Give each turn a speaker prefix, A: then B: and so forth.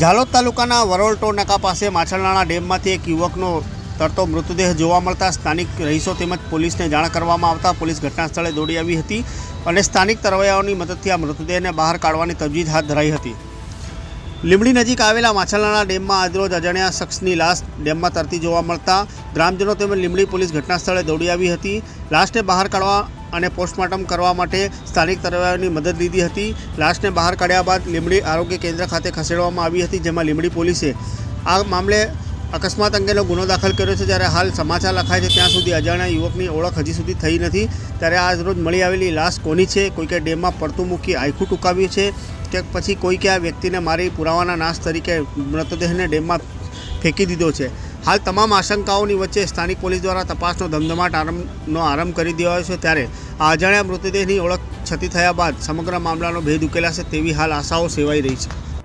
A: ઝાલોદ તાલુકાના વરોલટો નાકા પાસે માછલનાળા ડેમમાંથી એક યુવકનો તરતો મૃતદેહ જોવા મળતા સ્થાનિક રહીશો તેમજ પોલીસને જાણ કરવામાં આવતા પોલીસ ઘટનાસ્થળે દોડી આવી હતી અને સ્થાનિક તરવૈયાઓની મદદથી આ મૃતદેહને બહાર કાઢવાની તજવીજ હાથ ધરાઈ હતી. લીમડી નજીક આવેલા માછલનાળા ડેમમાં આજરોજ અજાણ્યા શખ્સની લાશ ડેમમાં તરતી જોવા મળતા ગ્રામજનો તેમજ લીમડી પોલીસ ઘટનાસ્થળે દોડી આવી હતી. લાશને બહાર કાઢવા અને પોસ્ટમોર્ટમ કરવા માટે સ્થાનિક તરવૈયાઓની મદદ લીધી હતી. લાશને બહાર કાઢ્યા બાદ લીમડી આરોગ્ય કેન્દ્ર ખાતે ખસેડવામાં આવી હતી, જેમાં લીમડી પોલીસે આ મામલે અકસ્માત અંગેનો ગુનો દાખલ કર્યો છે. જ્યારે હાલ સમાચાર લખાય છે, ત્યાં સુધી અજાણ્યા યુવકની ઓળખ હજી સુધી થઈ નથી. ત્યારે આજરોજ મળી આવેલી લાશ કોની છે? કોઈકે ડેમમાં પડતું મૂકી આયખું ટૂંકાવ્યું છે કે પછી કોઈકે આ વ્યક્તિને મારી પુરાવાના નાશ તરીકે મૃતદેહને ડેમમાં ફેંકી દીધો છે. હાલ તમામ આશંકાઓની વચ્ચે સ્થાનિક પોલીસ દ્વારા તપાસનો ધમધમાટ આરંભનો આરંભ કરી દેવાયો છે ત્યારે આ અજાણ્યા મૃતદેહની ઓળખ છતી થયા બાદ સમગ્ર મામલાનો ભેદ ઉકેલાશે તેવી હાલ આશાઓ સેવાઈ રહી છે.